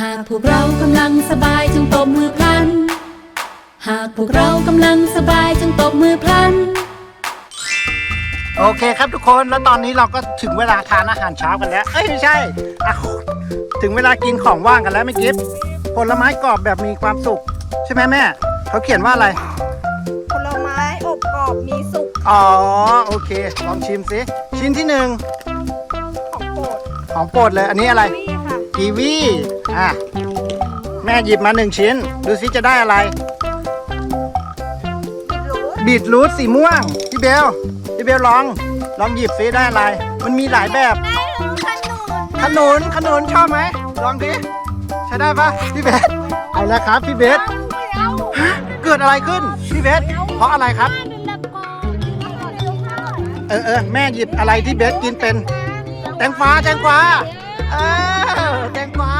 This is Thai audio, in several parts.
หากพวกเรากำลังสบายจงตบมือพลัน หากพวกเรากำลังสบายจงตบมือพลัน โอเคครับทุกคนแล้วตอนนี้เราก็ถึงเวลาทานอาหารเช้ากันแล้ว เอ้ยไม่ใช่อะถึงเวลากินของว่างกันแล้วไม่กิฟผลไม้กรอบแบบมีความสุข ใช่ไหมแม่ เขาเขียนว่าอะไร ผลไม้อบกรอบมีสุกอ๋อ โอเค ลองชิมสิ ชิ้นที่หนึ่งของโปรดของโปรดเลย อันนี้อะไรนี่ค่ะ กีวีอะแม่หยิบมาหนึ่งชิ้น ดูสิจะได้อะไรบิดรูทบีทรูทสีม่วง พี่เบล พี่เบลลอง ลองหยิบซิได้อะไร มันมีหลายแบบขนุนขนุน ขนุนชอบไหม ลองดิใช้ได้ปะพี่เบสเอาละครับพี่เบสเกิดอะไรขึ้น พี่เบสเพราะอะไรครับ เออเออแม่หยิบอะไรที่เบสกินเป็น แตงฟ้าแตงกวาเออแตงกวา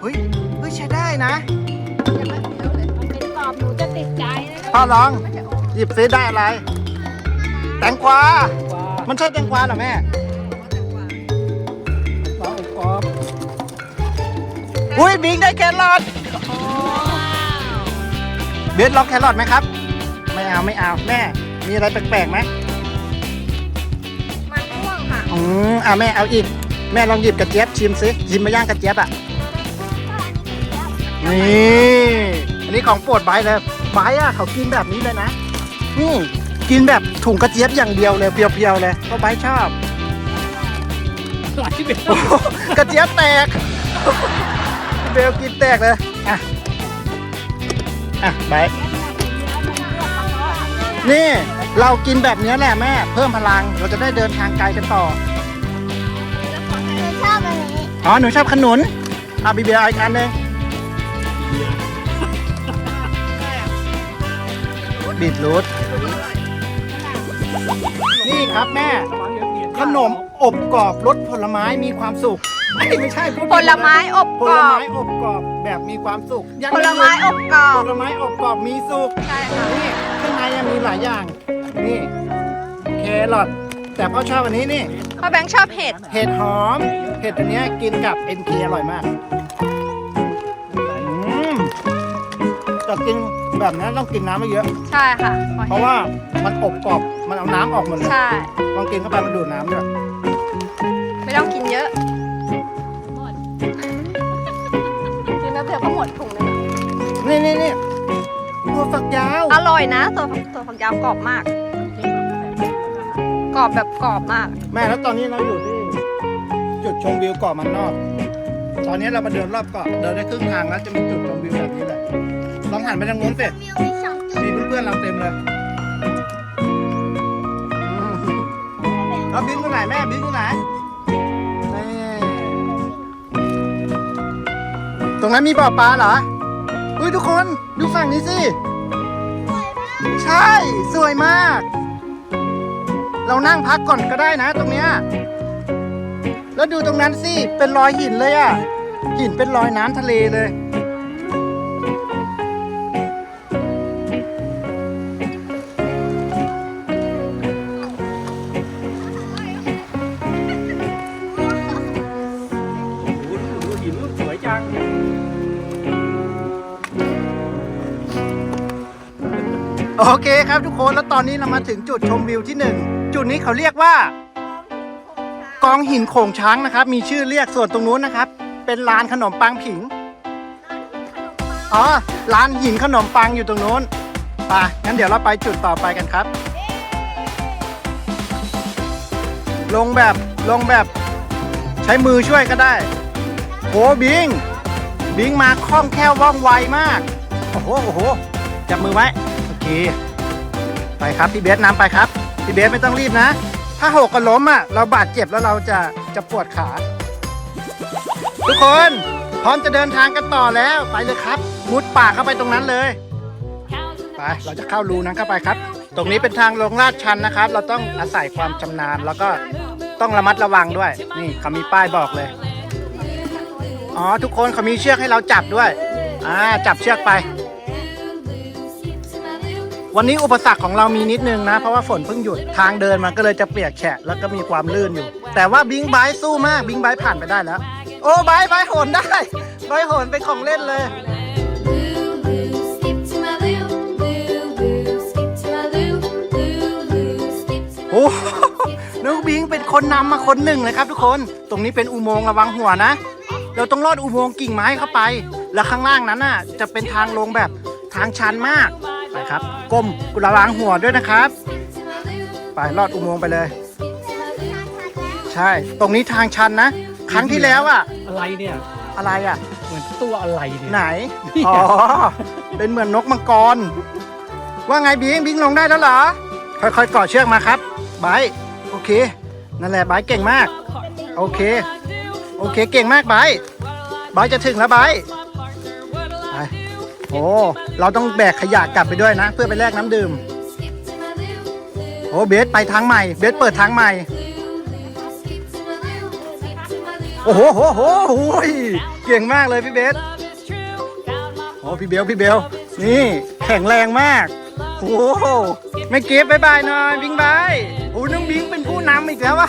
เฮ้ยเฮ้ยใช้ได้นะเป็นกรอบหนูจะติดใจนะพ่อลองหยิบซิได้อะไร แตงกวามันใช่แตงกวาเหรอแม่ลองกรอบอุ้ยบิงได้แครอทเบสลองแครอทไหมครับ ไม่เอาไม่เอาแม่ มีอะไรแปลกๆไหมมันม่วง ค่ะอืมอ่าแม่เอาอีก แม่ลองหยิบกระเจี๊ยบชิมสิชิมมาย่างกระเจี๊ยบอะนี่อันนี้ของโปรดไบร์ทเลยไบร์ทอะเขากินแบบนี้เลยนะนี่กินแบบถุงกระเจี๊ยบอย่างเดียวเลยเพียวๆเลยเพราะไบร์ทชอบโอ้โหกระเจี๊ยบแตก เบลกินแตกเลยอะอะไบร์ทนี่ เรากินแบบนี้แหละแม่ เพิ่มพลังเราจะได้เดินทางไกลกันต่อชอบอันนี้อ๋อหนูชอบขนุนอะบีเบียร์เอาอีกอันหนึ่งบีทรูทนี่ครับแม่ ขนมอบกรอบรสผลไม้มีความสุขเอ้ยไม่ใช่พูดผิดผลไม้อบผกรลอบไม้อบกรอบแบบมีความสุขยังผลไม้อบกรอผบลไม้อบกรอบมีสุขใช่ค่ะ นี่ข้างในยังมีหลายอย่าง นี่แครอทแต่พ่อชอบอันนี้นี่ พ่อแบงค์ชอบเห็ด เห็ดหอม เห็ดอันเนี้ยกินกับเอ็นเคอร่อยมากอืมแต่กินแบบนี้ต้องกินน้ำไม่เยอะ ใช่ค่ะเพราะว่ามันอบกรอบ มันเอาน้ำออกหมดเลยใช่ ลองกินเข้าไปมันดูดน้ำด้วยไม่ต้องกินเยอะกินแป๊บเดียวก็หมดถุงเลยนี่นี่นี่ตัว ฝักยาวอร่อยนะตัวตัวฝักยาวกรอบมาก กรอบแบบกรอบมาก แม่แล้วตอนนี้เราอยู่ที่จุดชมวิวเกาะมันนอก ตอนนี้เรามาเดินรอบเกาะเดินได้ครึ่งทางแล้วจะมีจุดชมวิวแบบนี้เลยลองหันไปทางนู้นสิมีเพื่อนๆเราเต็มเลยอืมเราบินตรงไหนแม่บินตรงไหนนี่ตรงนั้นมีบ่อปลาเหรอ อุ้ยทุกคน ดูฝั่งนี้สิ ใช่ สวยมาก เรานั่งพักก่อนก็ได้นะ ตรงเนี้ย แล้วดูตรงนั้นสิ เป็นรอยหินเลยอะ่ะ หินเป็นรอยน้ำทะเลเลย โอเคครับทุกคนแล้วตอนนี้เรามาถึงจุดชมวิวที่หนึ่งจุดนี้เขาเรียกว่า กองหินโขงช้างนะครับ มีชื่อเรียกส่วนตรงนู้นนะครับ เป็นร้านขนมปังผิงอ๋อร้านหินขนมปังอยู่ตรงนู้นไปงั้นเดี๋ยวเราไปจุดต่อไปกันครับ ลงแบบลงแบบใช้มือช่วยก็ได้โหบิง บิงมาคล่องแคล่วว่องไวมาก โอ้โหโอ้โหจับมือไว้ เค ไปครับพี่เบสนำไปครับพี่เบสไม่ต้องรีบนะ ถ้าหกก็ล้มอะเราบาดเจ็บแล้วเราจะจะปวดขา ทุกคนพร้อมจะเดินทางกันต่อแล้วไปเลยครับมุดป่าเข้าไปตรงนั้นเลยไปเราจะเข้ารูนั้นเข้าไปครับ ตรงนี้เป็นทางลงลาดชันนะครับ เราต้องอาศัยความชำนาญแล้วก็ต้องระมัดระวังด้วย นี่เขามีป้ายบอกเลย อ๋อทุกคนเขามีเชือกให้เราจับด้วย อ่าจับเชือกไป วันนี้อุปสรรคของเรามีนิดนึงนะ เพราะว่าฝนเพิ่งหยุดทางเดินมันก็เลยจะเปียกแฉะแล้วก็มีความลื่นอยู่ แต่ว่าบิงไบค์สู้มากบิงไบค์ผ่านไปได้แล้ว โอ้บายบายโหนได้บายโหนเป็นของเล่นเลย Lulu, skip to my loo. Lulu, skip to my loo. Lulu, skip to my โอ้ loo. Skip to น้อง my บิงเป็นคนนำมาคนหนึ่งเลยครับทุกคน ตรงนี้เป็นอุโมงค์ระวังหัวนะ เราต้องลอดอุโมงค์กิ่งไม้เข้าไป แล้วข้างล่างนั้นน่ะ จะเป็นทางลงแบบทางชันมาก ไปครับ ก้มระวังหัวด้วยนะครับ to my loo. ไปลอดอุโมงค์ไปเลย Skip to my loo. ใช่ ตรงนี้ทางชันนะ ครั้งที่แล้วอะอะไรเนี่ยอะไรอะเหมือนตัวอะไรเนี่ยไหน อ๋อ เป็นเหมือนนกมังกร ว่าไงบิงบิงลงได้แล้วเหรอ ค่อยๆเกาะเชือกมาครับไบร์ทโอเค นั่นแหละไบร์ทเก่งมาก โอเค โอเค เก่งมากไบร์ทไบร์ทจะถึงแล้วไบร์ทไป โอ้เราต้องแบกขยะกลับไปด้วยนะ เพื่อไปแลกน้ำดื่ม โอ้เบสไปทางใหม่ เบสเปิดทางใหม่ โอ้โหโหโหโอ้ยเก่งมากเลยพี่เบสโอ้พี่เบลพี่เบลนี่แข็งแรงมากโอ้โหไม่เก็บบายบายหน่อยบิงบายโอ้น้องบิงเป็นผู้นำอีกแล้วว่ะ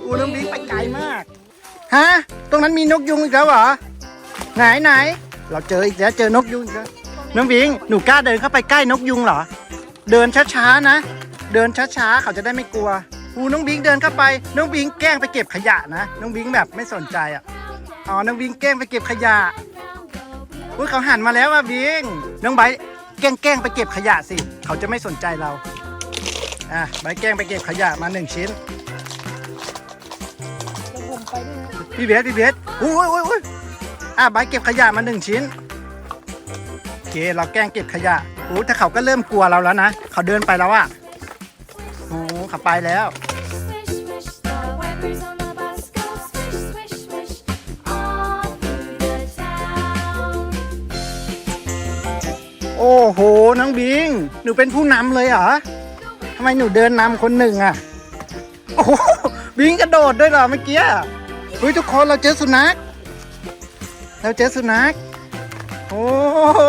โอ้น้องบิงไปไกลมากฮะตรงนั้นมีนกยุงอีกแล้วเหรอไหนไหน เราเจออีกแล้วเจอนกยุงอีกแล้วน้องบิงหนูกล้าเดินเข้าไปใกล้นกยุงเหรอ เดินช้าๆนะ เดินช้าๆเขาจะได้ไม่กลัวอูน้องบิงเดินเข้าไป น้องบิงแกล้งไปเก็บขยะนะ น้องบิงแบบไม่สนใจอะอ๋อน้องบิงแกล้งไปเก็บขยะอุ้ยเขาหันมาแล้วอะบิงน้องไบร์ทแกล้งแกล้งไปเก็บขยะสิ เขาจะไม่สนใจเราอะไบร์ทแกล้งไปเก็บขยะมาหนึ่งชิ้นพี่เบสพี่เบสอุ้ยอุ้ยอุ้ย อะไบเก็บขยะมาหนึ่งชิ้นโอเคเราแกล้งเก็บขยะโอ้แต่เขาก็เริ่มกลัวเราแล้วนะเขาเดินไปแล้วอะโอ้เขาไปแล้ว โอ้โหน้องบิง หนูเป็นผู้นำเลยเหรอทำไมหนูเดินนำคนหนึ่งอะ โอ้โหบิงกระโดดด้วยเหรอเมื่อกี้เฮ้ยทุกคนเราเจอสุนัข เราเจอสุนัข โอ้โห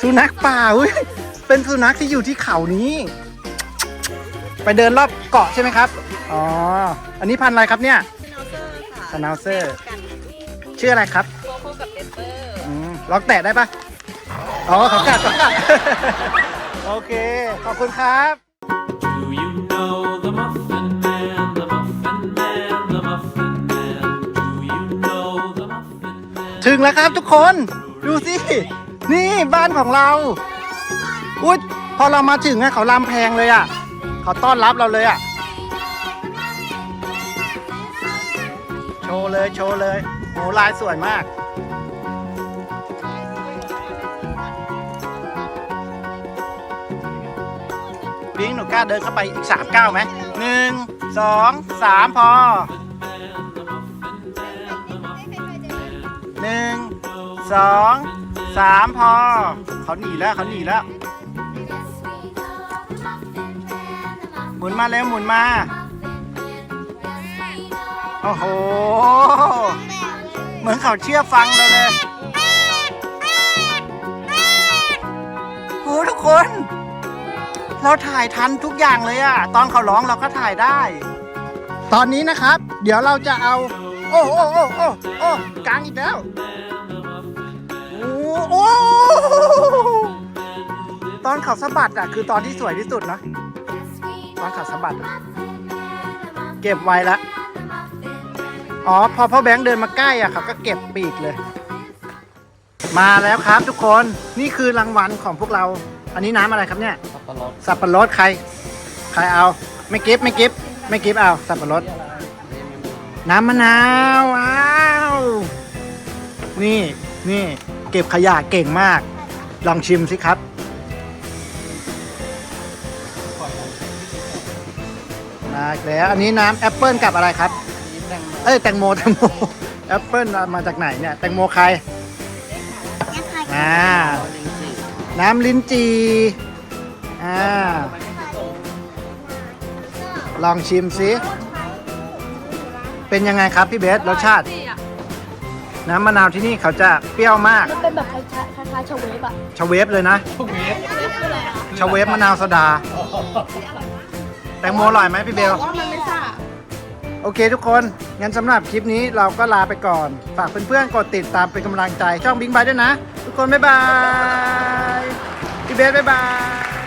สุนัขป่าเฮ้ย เป็นสุนัขที่อยู่ที่เขานี้ ไปเดินรอบเกาะใช่ไหมครับ อ๋อ อันนี้พันธุ์อะไรครับเนี่ยสนาวเซอร์ ชื่ออะไรครับโคโค่กับเปเปอร์อืมลองแตะได้ปะอ๋อเขากัดเขากัดโอเค ขอบคุณครับ งแล้วครับทุกคน ดูสิ นี่บ้านของเรา อุ้ยพอเรามาถึงอะเขาลำแพงเลยอะเขาต้อนรับเราเลยอะโชว์เลยโชว์เลยโหลายสวยมาก บิงหนูกล้าเดินเข้าไปอีกสามก้าวไหมหนึ่งสองสามพอหนึ่ง สองสามพอ เขาหนีแล้วเขาหนีแล้ว หมุนมาแล้วหมุนมา โอ้โห เหมือนเขาเชื่อฟังเราเลยโอ้ทุกคน เราถ่ายทันทุกอย่างเลยอะตอนเขาร้องเราก็ถ่ายได้ ตอนนี้นะครับ เดี๋ยวเราจะเอา โอ้โอ้โอ้โอ้โอ้กลางอีกแล้ว ตอนเขาสะบัดอะคือตอนที่สวยที่สุดนะ ตอนเขาสะบัดอะเก็บไว้ละ อ๋อ พอพ่อแบงค์เดินมาใกล้อะเขาก็เก็บปีกเลย มาแล้วครับทุกคน นี่คือรางวัลของพวกเรา อันนี้น้ำอะไรครับเนี่ย สับปะรดใคร ใครเอา ไม่กิฟไม่กิฟไม่กิฟเอา สับปะรด น้ำมะนาวว้าว นี่ นี่ เก็บขยะเก่งมาก ลองชิมสิครับ มาอีกแล้วอันนี้น้ำแอปเปิลกับอะไรครับ เอ้ยแตงโมแตงโมแอปเปิลมาจากไหนเนี่ยแตงโมใคร อ่า น้ำลิ้นจี่อ่า ลองชิมสิ เป็นยังไงครับพี่เบสรสชาติ น้ำมะนาวที่นี่เขาจะเปรี้ยวมาก มันเป็นแบบคล้ายๆคล้ายๆชาเวฟอะชาเวฟเลยนะชาเวฟมะนาวโซดา แตงโมอร่อยไหมพี่เบล ว่ามันไม่ซ่าโอเคทุกคน งั้นสำหรับคลิปนี้เราก็ลาไปก่อน ฝากเพื่อนๆ กดติดตามเป็นกำลังใจช่องบิงบายด้วยนะ ทุกคน บ๊ายบาย พี่เบสบ๊ายบาย